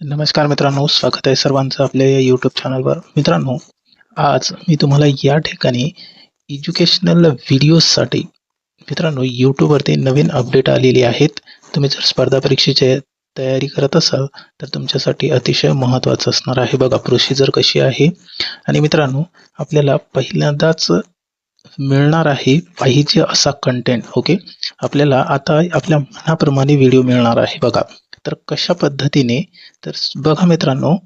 नमस्कार मित्रांनो स्वागत आहे सर्वांचं आपल्या या यूट्यूब चॅनलवर मित्रांनो आज मी तुम्हाला या ठिकाणी एज्युकेशनल व्हिडिओजसाठी मित्रांनो यूट्यूबवरती नवीन अपडेट आलेली आहेत. तुम्ही जर स्पर्धा परीक्षेची तयारी करत असाल तर तुमच्यासाठी अतिशय महत्त्वाचं असणार आहे. बघा प्रोसिजर कशी आहे आणि मित्रांनो आपल्याला पहिल्यांदाच मिळणार आहे पाहिजे असा कंटेंट ओके आपल्याला आता आपल्या मनाप्रमाणे व्हिडिओ मिळणार आहे. बघा तर कशा पद्धतीने? तर बघा मित्रांनो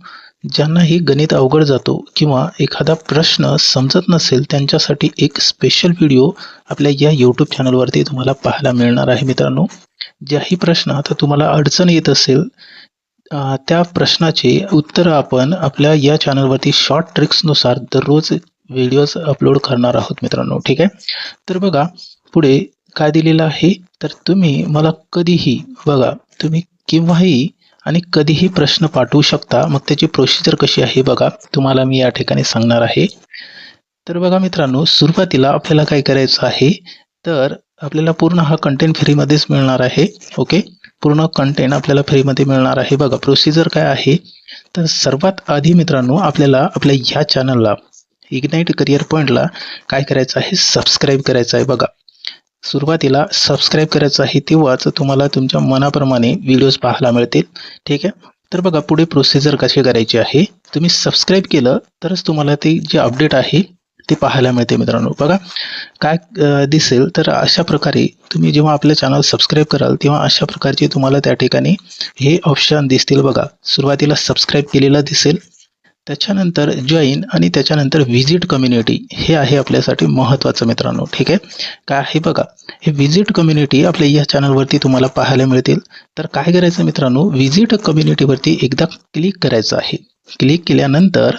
ज्यांनाही गणित अवघड जातो किंवा एखादा प्रश्न समजत नसेल त्यांच्यासाठी एक स्पेशल व्हिडिओ आपल्या या यूट्यूब चॅनलवरती तुम्हाला पाहायला मिळणार आहे मित्रांनो. ज्याही प्रश्न आता तुम्हाला अडचण येत असेल त्या प्रश्नाचे उत्तर आपण आपल्या या चॅनलवरती शॉर्ट ट्रिक्सनुसार दररोज व्हिडिओज अपलोड करणार आहोत मित्रांनो ठीक आहे? तर बघा पुढे काय दिलेलं आहे? तर तुम्ही मला कधीही बघा तुम्ही केव्हाही आणि कधीही प्रश्न पाठवू शकता मग त्याची प्रोसिजर कशी आहे बघा. तुम्हाला मी या ठिकाणी सांगणार आहे. तर बघा मित्रांनो सुरुवातीला आपल्याला काय करायचं आहे तर आपल्याला पूर्ण हा कंटेंट फ्रीमध्येच मिळणार आहे. ओके पूर्ण कंटेंट आपल्याला फ्रीमध्ये मिळणार आहे. बघा प्रोसिजर काय आहे? तर सर्वात आधी मित्रांनो आपल्याला आपल्या ह्या चॅनलला इग्नाईट करिअर पॉईंटला काय करायचं आहे? सबस्क्राईब करायचं आहे बघा. सुरुवातीला सबस्क्राईब करायचं आहे तेव्हाच तुम्हाला तुमच्या मनाप्रमाणे व्हिडिओज पाहायला मिळतील. ठीक आहे? तर बघा पुढे प्रोसिजर कशी करायची आहे. तुम्ही सबस्क्राईब केलं तरच तुम्हाला ते जे अपडेट आहे ते पाहायला मिळते मित्रांनो. बघा काय दिसेल तर अशा प्रकारे तुम्ही जेव्हा आपलं चॅनल सबस्क्राईब कराल तेव्हा अशा प्रकारचे तुम्हाला त्या ठिकाणी हे ऑप्शन दिसतील बघा. सुरुवातीला सबस्क्राईब केलेलं दिसेल त्याच्यानंतर जॉईन आणि त्याच्यानंतर व्हिजिट कम्युनिटी हे आहे आपल्यासाठी महत्त्वाचं मित्रांनो ठीक आहे? काय आहे बघा हे व्हिजिट कम्युनिटी आपल्या या चॅनलवरती तुम्हाला पाहायला मिळतील. तर काय करायचं मित्रांनो व्हिजिट कम्युनिटीवरती एकदा क्लिक करायचं आहे. क्लिक केल्यानंतर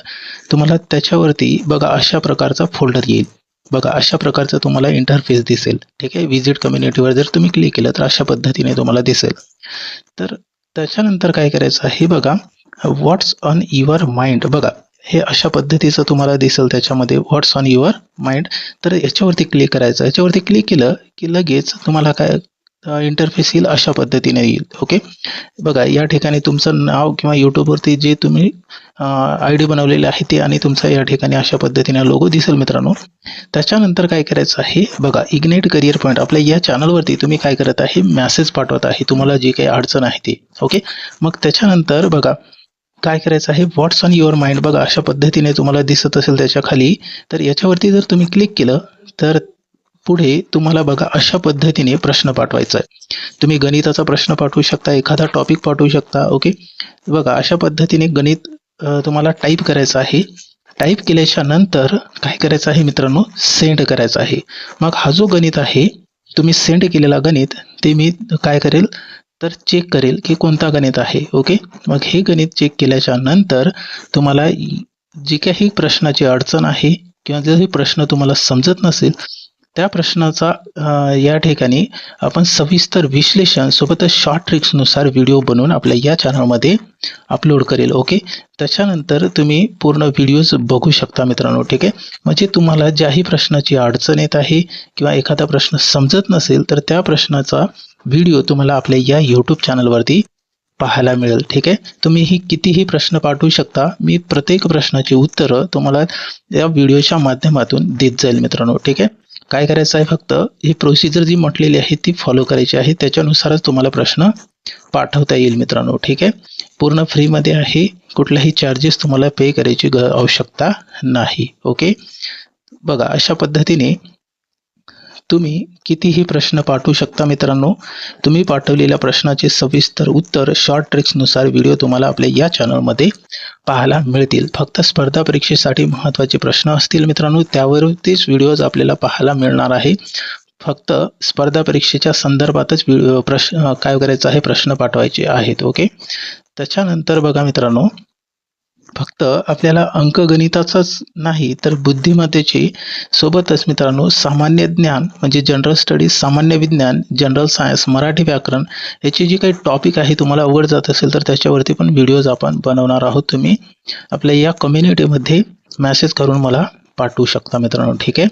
तुम्हाला त्याच्यावरती बघा अशा प्रकारचा फोल्डर येईल. बघा अशा प्रकारचं तुम्हाला इंटरफेस दिसेल ठीक आहे? व्हिजिट कम्युनिटीवर जर तुम्ही क्लिक केलं तर अशा पद्धतीने तुम्हाला दिसेल. तर त्याच्यानंतर काय करायचं आहे बघा व्हॉट्स ऑन युअर माइंड बघा हे अशा पद्धतीचं तुम्हाला दिसेल त्याच्यामध्ये व्हॉट्स ऑन युअर माइंड तर याच्यावरती क्लिक करायचं. याच्यावरती क्लिक केलं की लगेच तुम्हाला काय इंटरफेस येईल अशा पद्धतीने येईल. ओके बघा या ठिकाणी तुमचं नाव किंवा यूट्यूबवरती जे तुम्ही आय डी बनवलेले आहे ते आणि तुमचा या ठिकाणी अशा पद्धतीने लोगो दिसेल मित्रांनो. त्याच्यानंतर काय करायचं आहे? बघा इग्नेट करिअर पॉईंट आपल्या या चॅनलवरती तुम्ही काय करत आहे? मॅसेज पाठवत आहे. तुम्हाला जी काही अडचण आहे ती. ओके मग त्याच्यानंतर बघा काय करायचं आहे? व्हॉट्स ऑन युअर माइंड बघा अशा पद्धतीने तुम्हाला दिसत असेल त्याच्याखाली. तर याच्यावरती जर तुम्ही क्लिक केलं तर पुढे तुम्हाला बघा अशा पद्धतीने प्रश्न पाठवायचा आहे. तुम्ही गणिताचा प्रश्न पाठवू शकता एखादा टॉपिक पाठवू शकता ओके बघा अशा पद्धतीने गणित तुम्हाला टाईप करायचं आहे. टाईप केल्याच्यानंतर काय करायचं आहे मित्रांनो? सेंड करायचं आहे. मग हा जो गणित आहे तुम्ही सेंड केलेला गणित ते मी काय करेल? तर चेक करेल की कोणता गणित आहे ओके मग हे गणित चेक केल्याच्यानंतर तुम्हाला जी काही प्रश्नाची अडचण आहे किंवा जर प्रश्न तुम्हाला समजत नसेल त्या प्रश्नाचा या ठिकाणी आपण सविस्तर विश्लेषण सोबतच शॉर्ट ट्रिक्सनुसार व्हिडिओ बनवून आपल्या या चॅनलमध्ये अपलोड करेल ओके त्याच्यानंतर तुम्ही पूर्ण व्हिडिओज बघू शकता मित्रांनो ठीक आहे? म्हणजे तुम्हाला ज्याही प्रश्नाची अडचण येत आहे किंवा एखादा प्रश्न समजत नसेल तर त्या प्रश्नाचा व्हिडिओ तुम्हाला आपल्या या यूट्यूब चॅनलवरती पाहायला मिळेल ठीक आहे? तुम्ही ही कितीही प्रश्न पाठवू शकता मी प्रत्येक प्रश्नाची उत्तरं तुम्हाला या व्हिडिओच्या माध्यमातून देत जाईल मित्रांनो ठीक आहे? काय करायचं आहे फक्त ही प्रोसिजर जी म्हटलेली आहे ती फॉलो करायची आहे. त्याच्यानुसारच तुम्हाला प्रश्न पाठवता येईल मित्रांनो ठीक आहे? पूर्ण फ्रीमध्ये आहे कुठलाही चार्जेस तुम्हाला पे करायची ग आवश्यकता नाही ओके बघा अशा पद्धतीने तुम्ही कितीही प्रश्न पाठवू शकता मित्रांनो तुम्ही पाठवलेल्या प्रश्नाचे सविस्तर उत्तर शॉर्ट ट्रिक्सनुसार व्हिडिओ तुम्हाला आपल्या या चॅनलमध्ये पाहायला मिळतील. फक्त स्पर्धा परीक्षेसाठी महत्त्वाचे प्रश्न असतील मित्रांनो त्यावरतीच व्हिडिओज आपल्याला पाहायला मिळणार आहे. फक्त स्पर्धा परीक्षेच्या संदर्भातच प्रश्न काय करायचं आहे प्रश्न पाठवायचे आहेत ओके त्याच्यानंतर बघा मित्रांनो फक्त आपल्याला अंकगणिताचाच नाही तर बुद्धिमत्तेची. सोबतच मित्रांनो सामान्य ज्ञान म्हणजे जनरल स्टडीज सामान्य विज्ञान जनरल सायन्स मराठी व्याकरण याची जी काही टॉपिक आहे तुम्हाला आवड जात असेल तर त्याच्यावरती पण व्हिडिओज आपण बनवणार आहोत तुम्ही. आपल्या या कम्युनिटीमध्ये मॅसेज करून मला पाठवू शकता मित्रांनो ठीक आहे?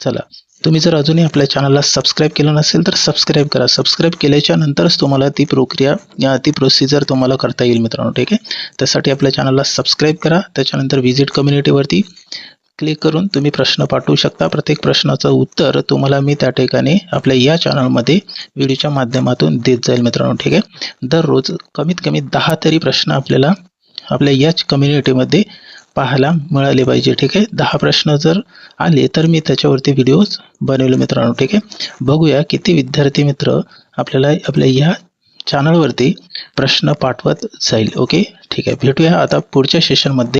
चला. तुम्ही जर अजूनही आपल्या चॅनलला सबस्क्राईब केलं नसेल तर सबस्क्राईब करा. सबस्क्राईब केल्याच्या नंतरच तुम्हाला ती प्रक्रिया या ती प्रोसिजर तुम्हाला करता येईल मित्रांनो ठीक आहे? त्यासाठी आपल्या चॅनलला सबस्क्राईब करा. त्याच्यानंतर व्हिजिट कम्युनिटीवरती क्लिक करून तुम्ही प्रश्न पाठवू शकता. प्रत्येक प्रश्नाचं उत्तर तुम्हाला मी त्या ठिकाणी आपल्या या चॅनलमध्ये व्हिडिओच्या माध्यमातून देत जाईल मित्रांनो ठीक आहे? दररोज कमीत कमी दहा तरी प्रश्न आपल्याला आपल्या याच कम्युनिटीमध्ये पाहायला मिळाले पाहिजे ठीक आहे? दहा प्रश्न जर आले तर मी त्याच्यावरती व्हिडिओज बनवले मित्रांनो ठीक आहे? बघूया किती विद्यार्थी मित्र आपल्याला आपल्या या चॅनलवरती प्रश्न पाठवत जाईल ओके? ठीक आहे भेटूया आता पुढच्या सेशनमध्ये